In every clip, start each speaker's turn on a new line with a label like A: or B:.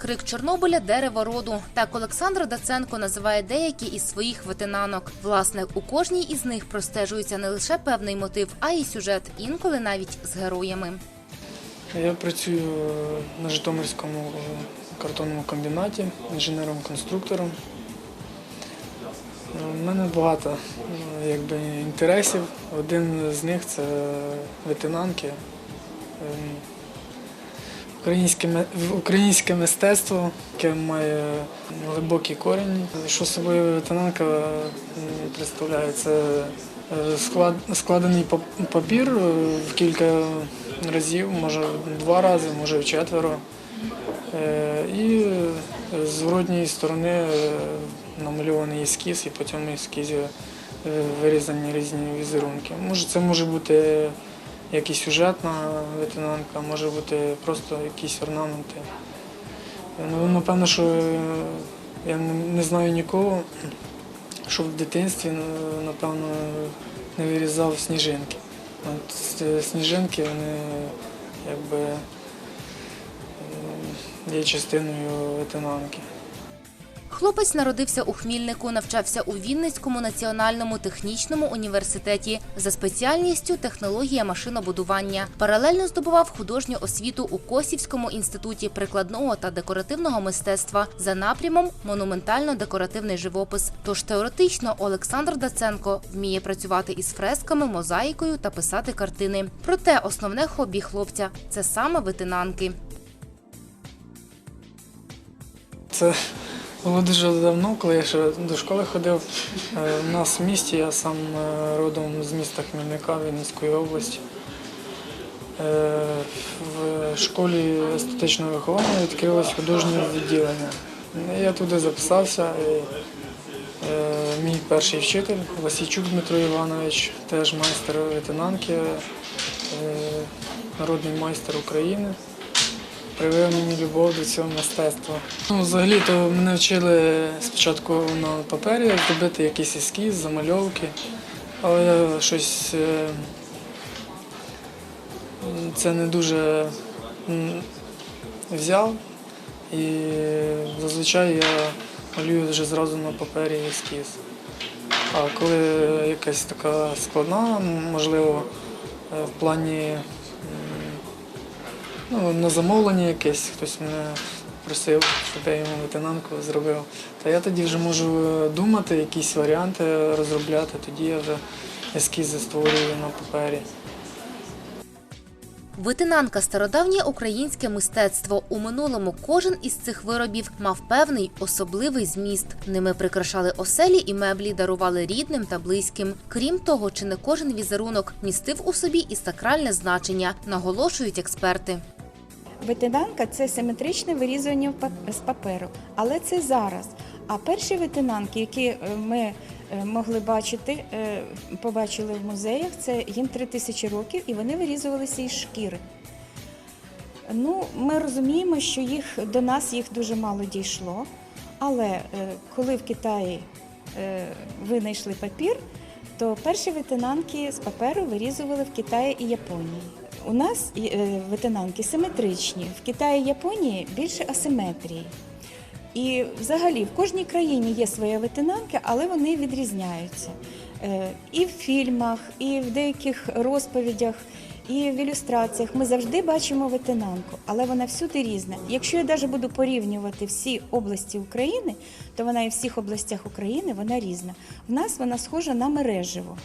A: Крик Чорнобиля, дерево роду. Так Олександр Даценко називає деякі із своїх ветенанок. Власне, у кожній із них простежується не лише певний мотив, а й сюжет, інколи навіть з героями.
B: Я працюю на Житомирському картонному комбінаті інженером-конструктором. У мене багато якби, інтересів. Один з них це ветенанки. Українське, українське мистецтво, яке має глибокий корінь. Що собою ветенанка м, представляє? Це е, склад, складений пап- папір е, в кілька разів, може два рази, може в четверо. Е, І е, з зворотньої сторони е, намальований ескіз, і по цьому ескізі е, вирізані різні візерунки. Може, це може бути як і сюжетна ветенанка, може бути просто якісь орнаменти. Ну, напевно, що е, я не, знаю нікого, що в дитинстві, е, напевно, не вирізав сніжинки. От сніжинки, вони якби е, є частиною ветенанки.
A: Хлопець народився у Хмільнику, навчався у Вінницькому національному технічному університеті за спеціальністю технологія машинобудування. Паралельно здобував художню освіту у Косівському інституті прикладного та декоративного мистецтва за напрямом монументально-декоративний живопис. Тож теоретично Олександр Даценко вміє працювати із фресками, мозаїкою та писати картини. Проте основне хобі хлопця це саме ветенанки.
B: Це було дуже давно, коли я ще до школи ходив. Е, У нас в місті, я сам е, родом з міста Хмельника Вінницької області. Е, В школі естетичного виховання відкрилось художнє відділення. Я туди записався. Е, Мій перший вчитель Васійчук Дмитро Іванович, теж майстер ветенанки, е, народний майстер України привив мені любов до цього мистецтва. Ну, взагалі то мене вчили спочатку на папері зробити якийсь ескіз, замальовки, але я щось е, це не дуже взяв. І зазвичай я малюю вже зразу на папері ескіз. А коли якась така складна, можливо, е, в плані Ну, на замовлення якесь, хтось мене просив, щоб я йому лейтенантку зробив. Та я тоді вже можу е, думати, якісь варіанти розробляти, тоді я вже ескізи створюю на папері.
A: Витинанка стародавнє українське мистецтво. У минулому кожен із цих виробів мав певний особливий зміст. Ними прикрашали оселі і меблі, дарували рідним та близьким. Крім того, чи не кожен візерунок містив у собі і сакральне значення, наголошують експерти.
C: Ветенанка це симетричне вирізування з паперу, але це зараз. А перші ветенанки, які е, ми е, могли бачити, е, побачили в музеях, це їм три тисячі років, і вони вирізувалися із шкіри. Ну, ми розуміємо, що їх до нас їх дуже мало дійшло. Але коли в Китаї винайшли папір, то перші ветенанки з паперу вирізували в Китаї і Японії. У нас е, ветенанки симетричні, в Китаї і Японії більше асиметрії. І взагалі в кожній країні є свої ветенанки, але вони відрізняються. Е, І в фільмах, і в деяких розповідях, і в ілюстраціях ми завжди бачимо ветенанку, але вона всюди різна. Якщо я навіть буду порівнювати всі області України, то вона і в всіх областях України вона різна. В нас вона схожа на мереживо.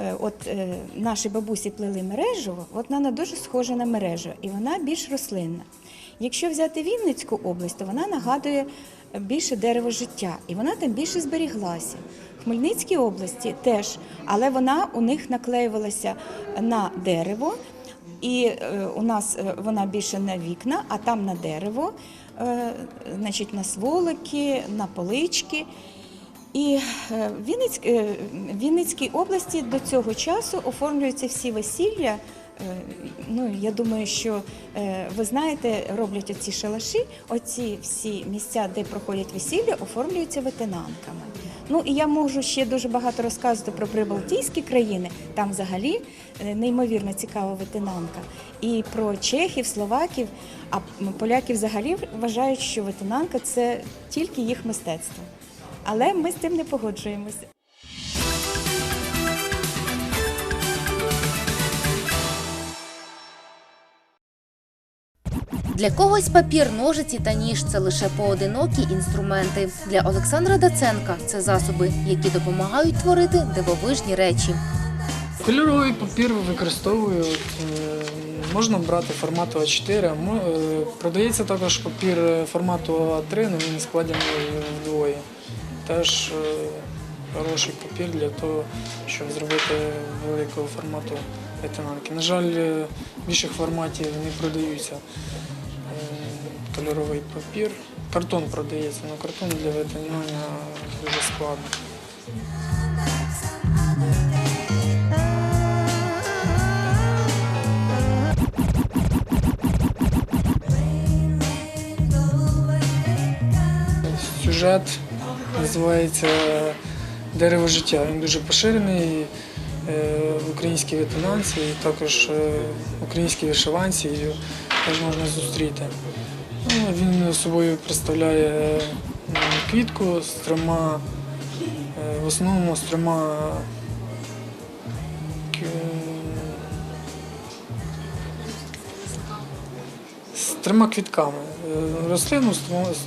C: Е, От е, наші бабусі плели мережево, от вона дуже схожа на мережево, і вона більш рослинна. Якщо взяти Вінницьку область, то вона нагадує більше дерево життя, і вона там більше зберіглася. В Хмельницькій області теж, але вона у них наклеювалася на дерево, і е, у нас вона більше на вікна, а там на дерево, значить, на сволоки, на полички. І е, в е, Вінницькій області до цього часу оформлюються всі весілля. Е, Ну, я думаю, що ви знаєте, роблять оці шалаші, оці всі місця, де проходять весілля, оформлюються ветенанками. Ну і я можу ще дуже багато розказувати про прибалтійські країни. Там взагалі неймовірно цікава ветенанка. І про чехів, словаків, а поляки взагалі вважають, що ветенанка це тільки їх мистецтво. Але ми з цим не погоджуємося.
A: Для когось папір, ножиці та ніж це лише поодинокі інструменти. Для Олександра Даценка це засоби, які допомагають творити дивовижні речі.
B: Кольоровий папір використовую. е, Можна брати формату А4. мо- е, Продається також папір е, формату А3, але він складений вдвоє. Теж е, хороший папір для того, щоб зробити великого формату ветенанки. На жаль, е, більших форматів не продаються. Е, Кольоровий папір. Картон продається, але картон для витинання дуже складно. Сюжет називається Дерево життя. Він дуже поширений е, в українській ветенанці і також е, в українській вишиванці його теж можна зустріти. Ну, Він собою представляє квітку з трьома, е, в основному з трьома з трьома квітками. Е, Рослину з трьома- з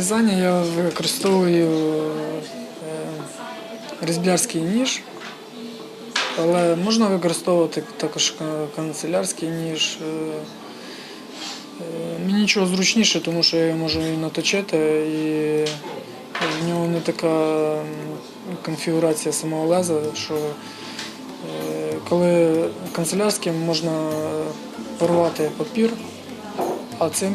B: вирізання я використовую е, різблярський ніж, але можна використовувати також канцелярський ніж. Е, е, Мені нічого зручніше, тому що я можу і наточити, і в нього не така конфігурація самого леза, що е, коли канцелярським можна порвати папір, а цим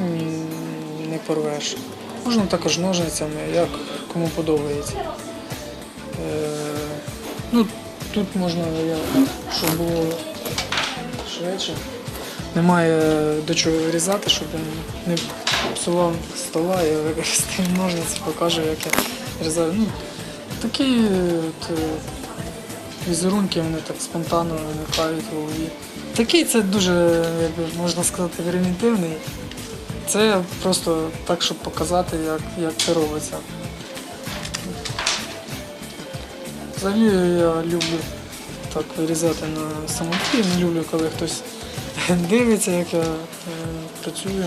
B: не порвеш. Можна також ножницями, як кому подобається. Е, ну, тут можна, щоб було швидше. Немає до чого вирізати, щоб він не псував стола, я використаю ножниці, покажу, як я вирізаю. Ну, такі от, е, візерунки вони так спонтанно виникають в голові. Такий це дуже, якби можна сказати, примітивний. Це просто так, щоб показати, як, як це робиться. Взагалі я люблю так вирізати на самоті, не люблю, коли хтось дивиться, як я е, працюю.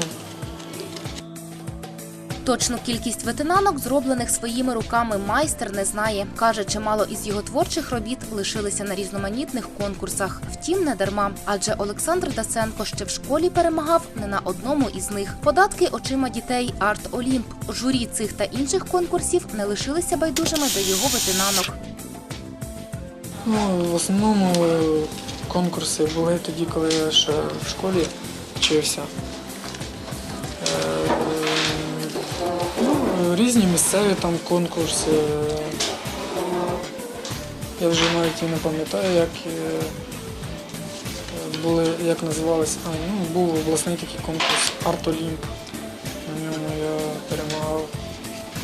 A: Точну кількість ветенанок, зроблених своїми руками, майстер не знає. Каже, чимало із його творчих робіт лишилися на різноманітних конкурсах. Втім, не дарма. Адже Олександр Даценко ще в школі перемагав не на одному із них. Податки очима дітей Арт Олімп. Журі цих та інших конкурсів не лишилися байдужими до його ветенанок.
B: Ну, в основному е, конкурси були тоді, коли я ще в школі вчився. Різні місцеві там конкурси. Я вже навіть і не пам'ятаю, як, е, були, як називалися. А, ну, був обласний такий конкурс Арт Олімп. На ньому я перемагав.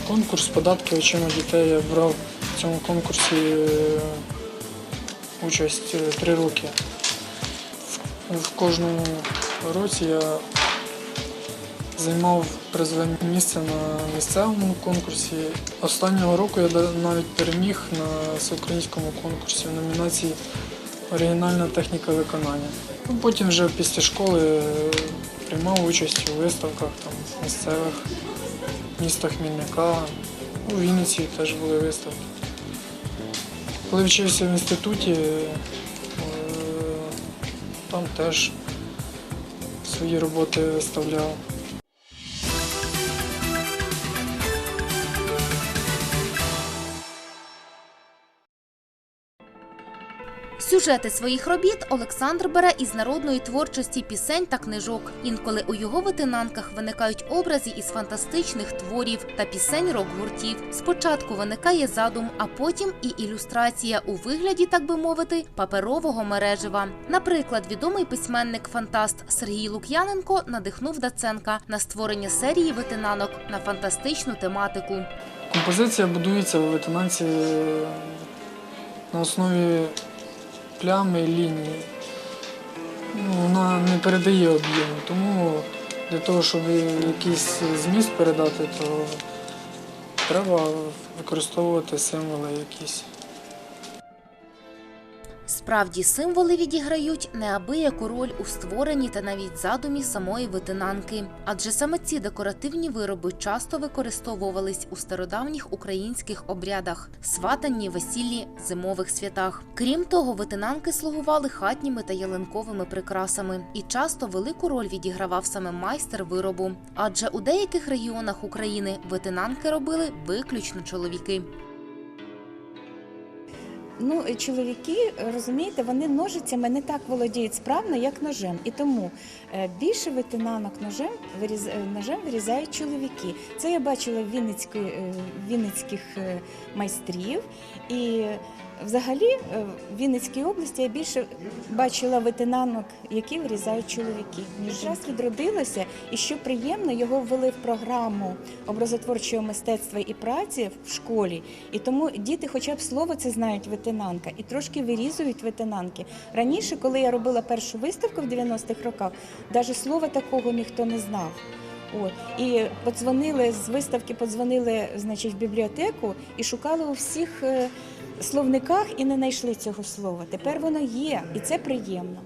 B: Конкурс податки очима дітей я брав в цьому конкурсі е, участь е, три роки. В- В кожному році я займав призове місце на місцевому конкурсі. Останнього року я навіть переміг на всеукраїнському конкурсі в номінації Оригінальна техніка виконання. Ну, Потім вже після школи е, приймав участь у виставках там, місцевих, міста Хмільника, у Вінниці теж були виставки. Коли вчився в інституті, е, там теж свої роботи виставляв.
A: Сюжети своїх робіт Олександр бере із народної творчості пісень та книжок. Інколи у його витинанках виникають образи із фантастичних творів та пісень рок-гуртів. Спочатку виникає задум, а потім і ілюстрація у вигляді, так би мовити, паперового мережева. Наприклад, відомий письменник-фантаст Сергій Лук'яненко надихнув Даценка на створення серії витинанок на фантастичну тематику.
B: Композиція будується у витинанці е, на основі плями лінії. Ну, вона не передає об'єму, тому для того, щоб якийсь зміст передати, то треба використовувати символи якісь.
A: Справді, символи відіграють неабияку роль у створенні та навіть задумі самої витинанки, адже саме ці декоративні вироби часто використовувались у стародавніх українських обрядах, сватанні, весіллі, зимових святах. Крім того, витинанки слугували хатніми та ялинковими прикрасами, і часто велику роль відігравав саме майстер виробу. Адже у деяких регіонах України витинанки робили виключно чоловіки.
C: Ну, чоловіки, розумієте, вони ножицями не так володіють справно, як ножем. І тому е, більше витинанок ножем, виріз... е, ножем вирізають чоловіки. Це я бачила в е, вінницьких е, майстрів. І взагалі е, в Вінницькій області я більше бачила витинанок, які вирізають чоловіки. Ніж відродилося, і що приємно, його ввели в програму образотворчого мистецтва і праці в школі. І тому діти, хоча б слово це знають ветенанка, і трошки вирізують ветенанки. Раніше, коли я робила першу виставку в 90-х роках, навіть слова такого ніхто не знав. От. І подзвонили з виставки, подзвонили значить, в бібліотеку і шукали у всіх е, словниках і не знайшли цього слова. Тепер воно є, і це приємно.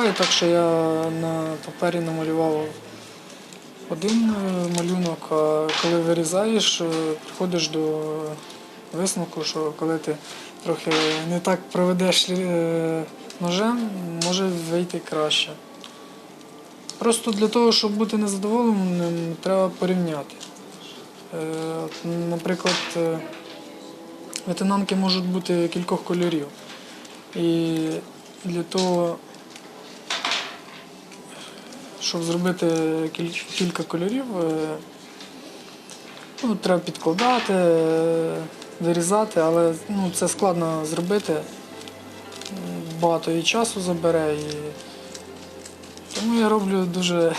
B: Буває так, що я на папері намалював один е, малюнок, а коли вирізаєш, е, приходиш до висновку, що коли ти трохи не так проведеш е, ножем, може вийти краще. Просто для того, щоб бути незадоволеним, треба порівняти. Наприклад, ветенанки можуть бути кількох кольорів. І для того, щоб зробити кілька кольорів, е, ну, треба підкладати, е, вирізати, але ну, це складно зробити. Багато і часу забере. І... Тому я роблю дуже,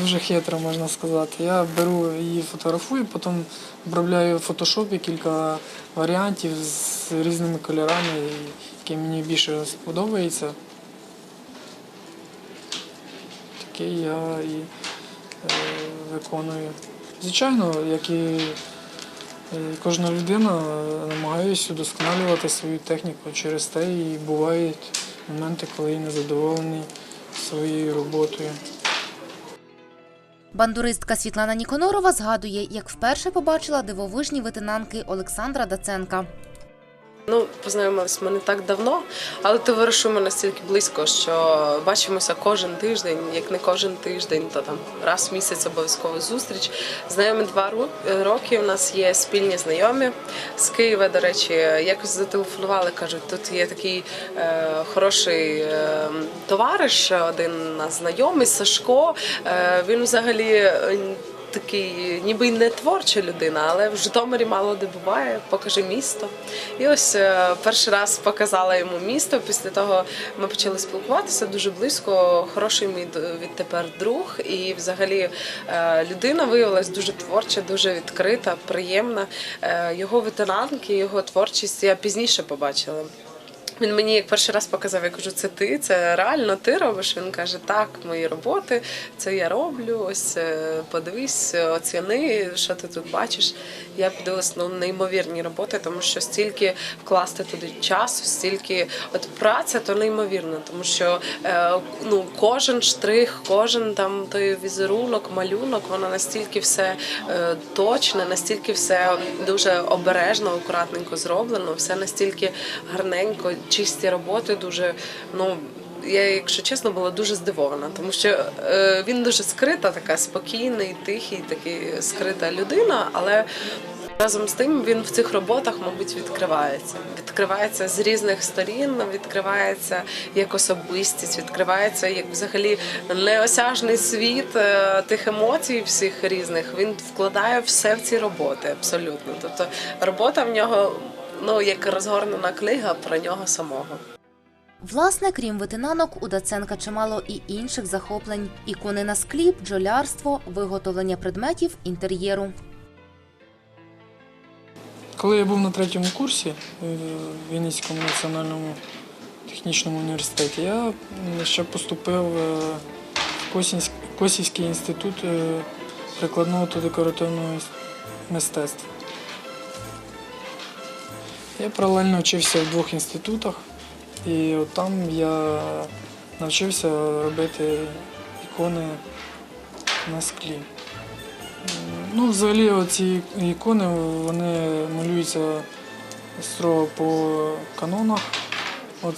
B: дуже хитро, можна сказати. Я беру її фотографую, потім обробляю в фотошопі кілька варіантів з різними кольорами, які мені більше сподобається. Таке я і е, виконую. Звичайно, як і е, кожна людина, намагаюся удосконалювати свою техніку. Через те і бувають моменти, коли я незадоволений своєю роботою.
A: Бандуристка Світлана Ніконорова згадує, як вперше побачила дивовижні витинанки Олександра Даценка.
D: Ну, познайомились ми не так давно, але товаришуємо настільки близько, що бачимося кожен тиждень, як не кожен тиждень, то там раз в місяць обов'язково зустріч. Знайомі два ро- роки. У нас є спільні знайомі з Києва. До речі, якось зателефонували, кажуть, тут є такий е, хороший е, товариш, один у нас знайомий Сашко. Е, він взагалі. Такий, ніби й не творча людина, але в Житомирі мало де буває, покажи місто. І ось е, перший раз показала йому місто. Після того ми почали спілкуватися дуже близько. Хороший мій відтепер друг. І взагалі е, людина виявилась дуже творча, дуже відкрита, приємна. Е, Його ветеранки, його творчість я пізніше побачила. Він мені як перший раз показав, я кажу, це ти, це реально ти робиш. Він каже, так, мої роботи, це я роблю. Ось е, подивись, оціни, що ти тут бачиш. Я подивилась ну, неймовірні роботи, тому що стільки вкласти туди часу, стільки от праця, то неймовірно, тому що е, ну, кожен штрих, кожен там той візерунок, малюнок, воно настільки все е, точне, настільки все дуже обережно, акуратненько зроблено, все настільки гарненько, чисті роботи, дуже ну. Я, якщо чесно, була дуже здивована, тому що е, він дуже скрита, така спокійний, тихий, такий скрита людина, але разом з тим він в цих роботах, мабуть, відкривається. Відкривається з різних сторін, відкривається як особистість, відкривається як взагалі неосяжний світ е, тих емоцій всіх різних. Він вкладає все в ці роботи, абсолютно. Тобто робота в нього ну як розгорнена книга про нього самого.
A: Власне, крім витинанок, у Даценка чимало і інших захоплень: ікони на склі, бджолярство, виготовлення предметів інтер'єру.
B: Коли я був на третьому курсі е, в Вінницькому національному технічному університеті, я ще поступив е, в Косівський інститут е, прикладного та декоративного мистецтва. Я паралельно вчився в двох інститутах, і от там я навчився робити ікони на склі. Ну, взагалі, ці ікони вони малюються строго по канонах. От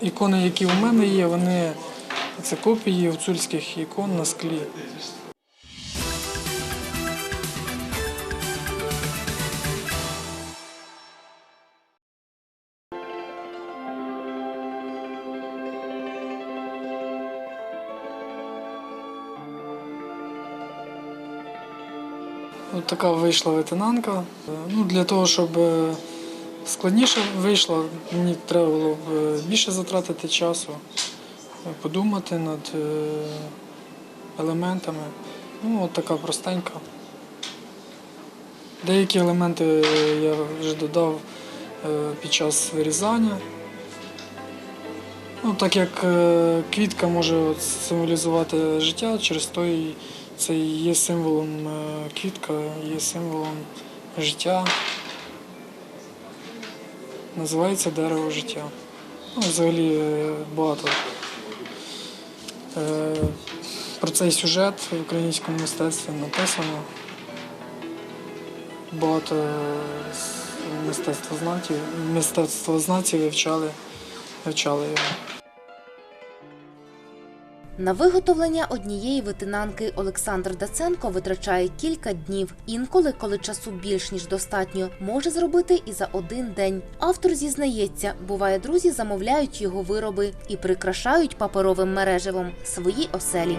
B: ікони, які у мене є, вони це копії гуцульських ікон на склі. От така вийшла ветенанка. Е, Ну, для того, щоб е, складніше вийшло, мені треба було б е, більше затратити часу, подумати над елементами. Ну, от така простенька. Деякі елементи я вже додав під час вирізання. Ну, так як квітка може символізувати життя, через то і це є символом е, квітка, є символом життя. Називається дерево життя. Ну, взагалі е, багато. Е, Про цей сюжет в українському мистецтві написано. Багато мистецтвознавців, мистецтвознавців вивчали, вивчали його.
A: На виготовлення однієї витинанки Олександр Даценко витрачає кілька днів. Інколи, коли часу більш ніж достатньо, може зробити і за один день. Автор зізнається, буває, друзі замовляють його вироби і прикрашають паперовим мереживом свої оселі.